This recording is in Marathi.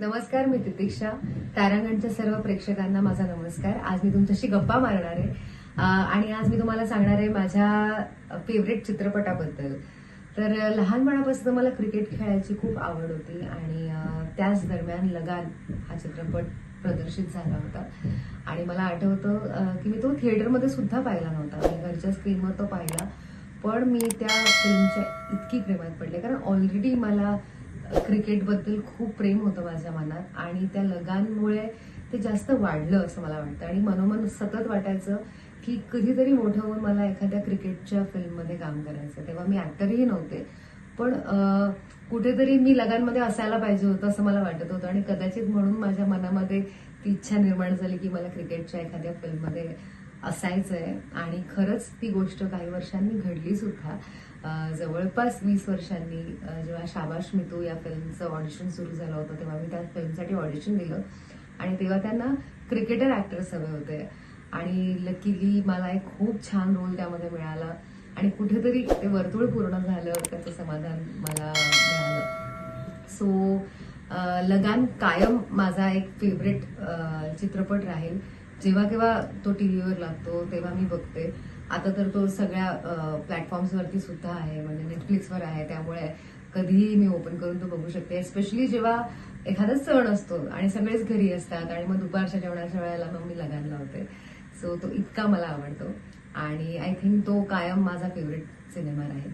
नमस्कार मी तितिक्षा. तारांगणच्या सर्व प्रेक्षकांना माझा नमस्कार. आज मी तुमच्याशी गप्पा मारणार आहे. आणि आज मी तुम्हाला सांगणार आहे माझ्या फेवरेट चित्रपटाबद्दल. तर लहानपणापासून मला क्रिकेट खेळायची खूप आवड होती आणि त्याच दरम्यान लगान हा चित्रपट प्रदर्शित झाला होता. आणि मला आठवतं की मी तो थिएटरमध्ये सुद्धा पाहिला नव्हता. मी घरच्या स्क्रीनवर तो पाहिला. पण मी त्या फिल्मच्या इतकी प्रेमात पडले. कारण ऑलरेडी मला क्रिकेटबद्दल खूप प्रेम होतं माझ्या मनात आणि त्या लगांमुळे ते जास्त वाढलं असं मला वाटतं. आणि मनोमन सतत वाटायचं की कधीतरी मोठं होऊन मला एखाद्या क्रिकेटच्या फिल्ममध्ये काम करायचं. तेव्हा मी ॲक्टरही नव्हते. पण कुठेतरी मी लगांमध्ये असायला पाहिजे होतं असं मला वाटत होतं. आणि कदाचित म्हणून माझ्या मनामध्ये ती इच्छा निर्माण झाली की मला क्रिकेटच्या एखाद्या फिल्ममध्ये असायचंय. आणि खरंच ती गोष्ट काही वर्षांनी घडली सुद्धा. जवळपास वीस वर्षांनी जेव्हा शाबाश मितू या फिल्मचं ऑडिशन सुरू झालं होतं तेव्हा मी त्या फिल्मसाठी ऑडिशन दिलं. आणि तेव्हा त्यांना क्रिकेटर ऍक्टर्स हवे होते. आणि लकीली मला एक खूप छान रोल त्यामध्ये मिळाला. आणि कुठेतरी ते वर्तुळ पूर्ण झालं त्याचं समाधान मला मिळालं. सो लगान कायम माझा एक फेवरेट चित्रपट राहील. जेव्हा केव्हा तो टीव्हीवर लागतो तेव्हा मी बघते. आता तर तो सगळ्या प्लॅटफॉर्म्सवरती सुद्धा आहे म्हणजे नेटफ्लिक्सवर आहे त्यामुळे कधीही मी ओपन करून तो बघू शकते. एस्पेशली जेव्हा एखादा सण असतो आणि सगळेच घरी असतात आणि मग दुपारच्या जेवणाच्या वेळेला मग मी लगान लावते. सो तो इतका मला आवडतो. आणि आय थिंक तो कायम माझा फेवरेट सिनेमा राहील.